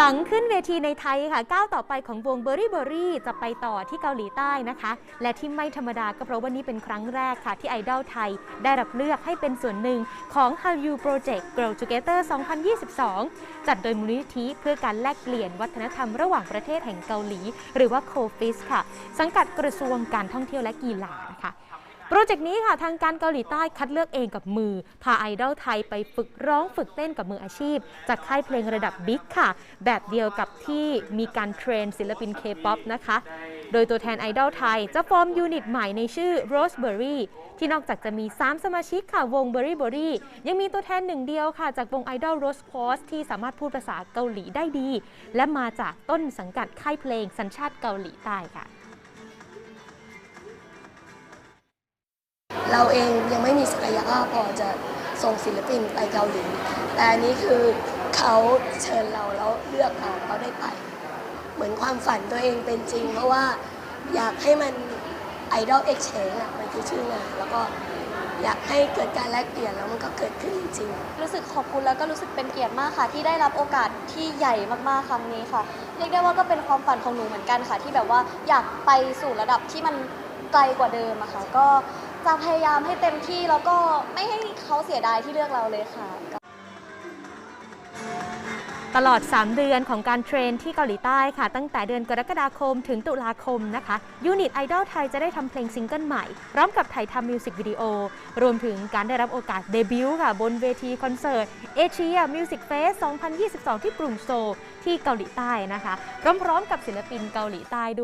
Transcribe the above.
หลังขึ้นเวทีในไทยค่ะก้าวต่อไปของวง b u r r y b u r r y จะไปต่อที่เกาหลีใต้นะคะ และที่ไม่ธรรมดาก็เพราะว่านี่เป็นครั้งแรกค่ะ ที่ไอดอลไทยได้รับเลือกให้เป็นส่วนหนึ่งของ h a l l u Project Grow Together 2022 จัดโดยมูลนิธิเพื่อการแลกเปลี่ยนวัฒนธรรมระหว่างประเทศแห่งเกาหลี หรือว่า COFIS ค่ะ สังกัดกระทรวงการท่องเที่ยวและกีฬานะคะ โปรเจกต์นี้ค่ะทางการเกาหลีใต้คัดเลือกเองกับมือ พาไอดอลไทยไปฝึกร้องฝึกเต้นกับมืออาชีพ จากค่ายเพลงระดับบิ๊กค่ะ แบบเดียวกับที่มีการเทรนศิลปิน K-POP นะคะ โดยตัวแทนไอดอลไทย จะฟอร์มยูนิตใหม่ในชื่อ Roseberry ที่นอกจากจะมี 3 สมาชิกค่ะวง Berry Berry ยังมีตัวแทนหนึ่งเดียวค่ะ จากวงไอดอล Rose Quartz ที่สามารถพูดภาษาเกาหลีได้ดี และมาจากต้นสังกัดค่ายเพลงสัญชาติเกาหลีใต้ค่ะ เราเองยังไม่มีศักยภาพพอจะส่งศิลปินไปเกาหลี แต่อันนี้คือเขาเชิญเราแล้วเลือกเราเราได้ไป เหมือนความฝันตัวเองเป็นจริง เพราะว่าอยากให้มันไอดอลเอ็กเชนอะมันคือชื่องานแล้วก็อยากให้เกิดการแลกเปลี่ยนแล้วมันก็เกิดขึ้นจริงรู้สึกขอบคุณแล้วก็รู้สึกเป็นเกียรติมากค่ะ ที่ได้รับโอกาสที่ใหญ่มากๆครั้งนี้ค่ะ เรียกได้ว่าก็เป็นความฝันของหนูเหมือนกันค่ะ ที่แบบว่าอยากไปสู่ระดับที่มันไกลกว่าเดิมอะค่ะ ก็ จะพยายามให้เต็มที่แล้วก็ไม่ให้เขาเสียดายที่เลือกเราเลยค่ะ ตลอด 3 เดือนของการเทรนที่เกาหลีใต้ค่ะ ตั้งแต่เดือนกรกฎาคมถึงตุลาคมนะคะยูนิตไอดอลไทยจะได้ทำเพลงซิงเกิลใหม่ พร้อมกับถ่ายทำมิวสิกวิดีโอ รวมถึงการได้รับโอกาสเดบิวต์ค่ะ บนเวทีคอนเสิร์ตเอเชียมิวสิกเฟส2022 ที่กรุงโซลที่เกาหลีใต้นะคะ พร้อมๆกับศิลปินเกาหลีใต้ด้วย